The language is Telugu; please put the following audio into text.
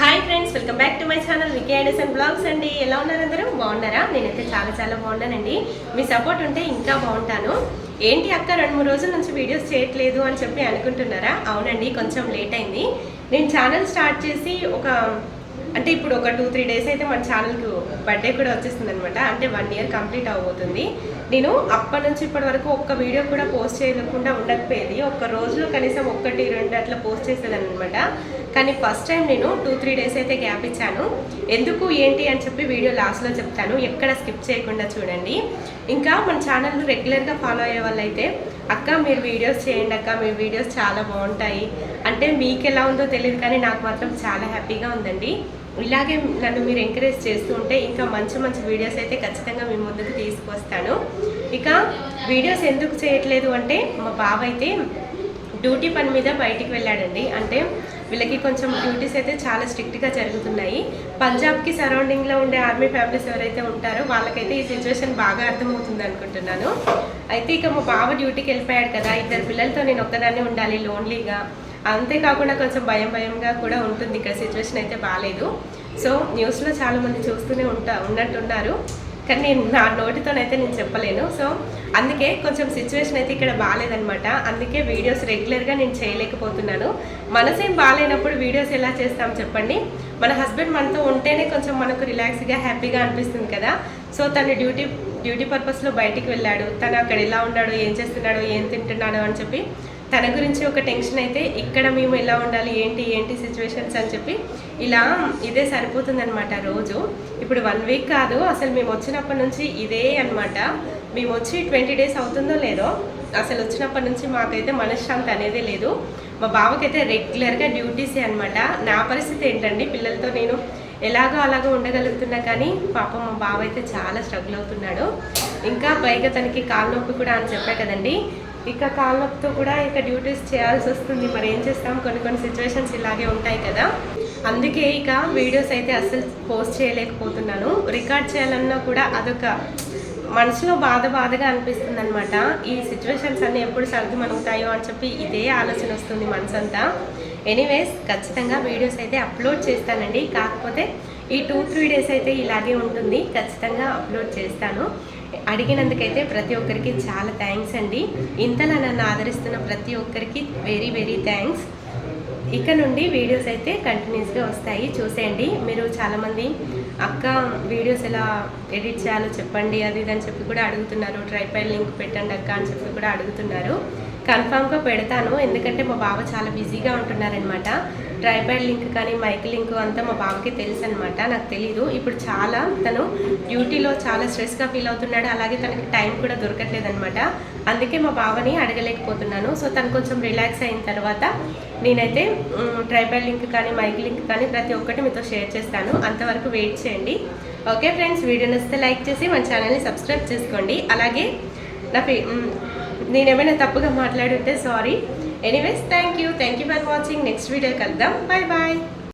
Hi friends welcome back to my channel VK and blogs అండి. ఎలా ఉన్నారు అందరూ? బాగున్నారా? నేనైతే చాలా చాలా బాగున్నానండి. మీ సపోర్ట్ ఉంటే ఇంకా బాగుంటాను. ఏంటి అక్క రెండు మూడు రోజుల నుంచి వీడియోస్ చేయట్లేదు అని చెప్పి అనుకుంటున్నారా? అవునండి కొంచెం లేట్ అయింది. నేను ఛానల్ స్టార్ట్ చేసి ఒక అంటే ఇప్పుడు ఒక టూ త్రీ డేస్ అయితే మన ఛానల్కి బర్త్డే కూడా వచ్చేస్తుంది అనమాట అంటే వన్ ఇయర్ కంప్లీట్ అవబోతుంది నేను అప్పటి నుంచి ఇప్పటి వరకు ఒక్క వీడియో కూడా పోస్ట్ చేయకుండా ఉండకపోయేది. ఒక్క రోజులో కనీసం ఒక్కటి రెండు అట్లా పోస్ట్ చేసేదాన్ని అనమాట కానీ ఫస్ట్ టైం నేను టూ త్రీ డేస్ అయితే గ్యాప్ ఇచ్చాను. ఎందుకు ఏంటి అని చెప్పి వీడియో లాస్ట్లో చెప్తాను. ఎక్కడ స్కిప్ చేయకుండా చూడండి. ఇంకా మన ఛానల్ రెగ్యులర్గా ఫాలో అయ్యే వాళ్ళైతే అక్క మీరు వీడియోస్ చేయండి అక్క మీ వీడియోస్ చాలా బాగుంటాయి. అంటే మీకు ఎలా ఉందో తెలియదు కానీ నాకు మాత్రం చాలా హ్యాపీగా ఉందండి. ఇలాగే నన్ను మీరు ఎంకరేజ్ చేస్తూ ఉంటే ఇంకా మంచి మంచి వీడియోస్ అయితే ఖచ్చితంగా మీ ముందుకు తీసుకొస్తాను. ఇక వీడియోస్ ఎందుకు చేయట్లేదు అంటే మా బాబు అయితే డ్యూటీ పని మీద బయటికి వెళ్ళాడండి. అంటే వీళ్ళకి కొంచెం డ్యూటీస్ అయితే చాలా స్ట్రిక్ట్గా జరుగుతున్నాయి. పంజాబ్కి సరౌండింగ్లో ఉండే ఆర్మీ ఫ్యామిలీస్ ఎవరైతే ఉంటారో వాళ్ళకైతే ఈ సిచ్యువేషన్ బాగా అర్థమవుతుంది అనుకుంటున్నాను. అయితే ఇక మా బావ డ్యూటీకి వెళ్ళిపోయాడు కదా ఇద్దరు పిల్లలతో నేను ఒక్కదాన్ని ఉండాలి లోన్లీగా అంతేకాకుండా కొంచెం భయం భయంగా కూడా ఉంటుంది ఇక్కడ సిచ్యువేషన్ అయితే బాగాలేదు సో న్యూస్లో చాలామంది చూస్తూనే ఉంటా ఉన్నట్టున్నారు కానీ నేను నా నోటితోనైతే నేను చెప్పలేను. సో అందుకే కొంచెం సిచ్యువేషన్ అయితే ఇక్కడ బాగాలేదనమాట అందుకే వీడియోస్ రెగ్యులర్గా నేను చేయలేకపోతున్నాను. మనసేం బాగాలేనప్పుడు వీడియోస్ ఎలా చేస్తాం చెప్పండి. మన హస్బెండ్ మనతో ఉంటేనే కొంచెం మనకు రిలాక్స్గా హ్యాపీగా అనిపిస్తుంది కదా. సో తను డ్యూటీ డ్యూటీ పర్పస్లో బయటికి వెళ్ళాడు. తను అక్కడ ఎలా ఉన్నాడు ఏం చేస్తున్నాడు ఏం తింటున్నాడో అని చెప్పి తన గురించి ఒక టెన్షన్ అయితే ఇక్కడ మేము ఎలా ఉండాలి ఏంటి ఏంటి సిచ్యువేషన్స్ అని చెప్పి ఇలా ఇదే సరిపోతుందనమాట రోజు. ఇప్పుడు వన్ వీక్ కాదు అసలు మేము వచ్చినప్పటి నుంచి ఇదే అన్నమాట. మేము వచ్చి ట్వంటీ డేస్ అవుతుందో లేదో అసలు వచ్చినప్పటి నుంచి మాకైతే మనశ్శాంతి అనేది లేదు. మా బావకైతే రెగ్యులర్గా డ్యూటీసే అనమాట నా పరిస్థితి ఏంటండి? పిల్లలతో నేను ఎలాగో అలాగో ఉండగలుగుతున్నా కానీ పాపం మా బావ అయితే చాలా స్ట్రగుల్ అవుతున్నాడు. ఇంకా పైగా తనకి కాలు నొప్పి కూడా అని చెప్పా కదండి. ఇక కాలు కూడా ఇక డ్యూటీస్ చేయాల్సి వస్తుంది. మరి ఏం చేస్తాం? కొన్ని కొన్ని సిచ్యువేషన్స్ ఇలాగే ఉంటాయి కదా. అందుకే ఇక వీడియోస్ అయితే అస్సలు పోస్ట్ చేయలేకపోతున్నాను. రికార్డ్ చేయాలన్నా కూడా అదొక మనసులో బాధ బాధగా అనిపిస్తుంది అనమాట ఈ సిచ్యువేషన్స్ అన్నీ ఎప్పుడు సర్దుమనుగుతాయో అని చెప్పి ఇదే ఆలోచన వస్తుంది మనసంతా. ఎనీవేస్ ఖచ్చితంగా వీడియోస్ అయితే అప్లోడ్ చేస్తానండి. కాకపోతే ఈ టూ త్రీ డేస్ అయితే ఇలాగే ఉంటుంది. ఖచ్చితంగా అప్లోడ్ చేస్తాను. అడిగినందుకైతే ప్రతి ఒక్కరికి చాలా థ్యాంక్స్ అండి. ఇంతలా నన్ను ఆదరిస్తున్న ప్రతి ఒక్కరికి వెరీ వెరీ థ్యాంక్స్ ఇక నుండి వీడియోస్ అయితే కంటిన్యూస్గా వస్తాయి. చూసేయండి. మీరు చాలామంది అక్క వీడియోస్ ఎలా ఎడిట్ చేయాలో చెప్పండి అది ఇది అని చెప్పి కూడా అడుగుతున్నారు. ట్రైపైల్ లింక్ పెట్టండి అక్క అని చెప్పి కూడా అడుగుతున్నారు. కన్ఫామ్గా పెడతాను. ఎందుకంటే మా బావ చాలా బిజీగా ఉంటున్నారనమాట ట్రైపైడ్ లింక్ కానీ మైక్ లింక్ అంతా మా బావకి తెలుసు అనమాట నాకు తెలీదు. ఇప్పుడు చాలా తను డ్యూటీలో చాలా స్ట్రెస్గా ఫీల్ అవుతున్నాడు. అలాగే తనకి టైం కూడా దొరకట్లేదు అనమాట అందుకే మా బావని అడగలేకపోతున్నాను. సో తను కొంచెం రిలాక్స్ అయిన తర్వాత నేనైతే ట్రైబల్ లింక్ కానీ మైక్ లింక్ కానీ ప్రతి ఒక్కటి మీతో షేర్ చేస్తాను. అంతవరకు వెయిట్ చేయండి. ఓకే ఫ్రెండ్స్ వీడియో నచ్చితే లైక్ చేసి మన ఛానల్ని సబ్స్క్రైబ్ చేసుకోండి. అలాగే నా ఫే నేనేమైనా తప్పుగా మాట్లాడుంటే sorry. Anyways thank you thank you for watching next video కలుద్దాం. Bye bye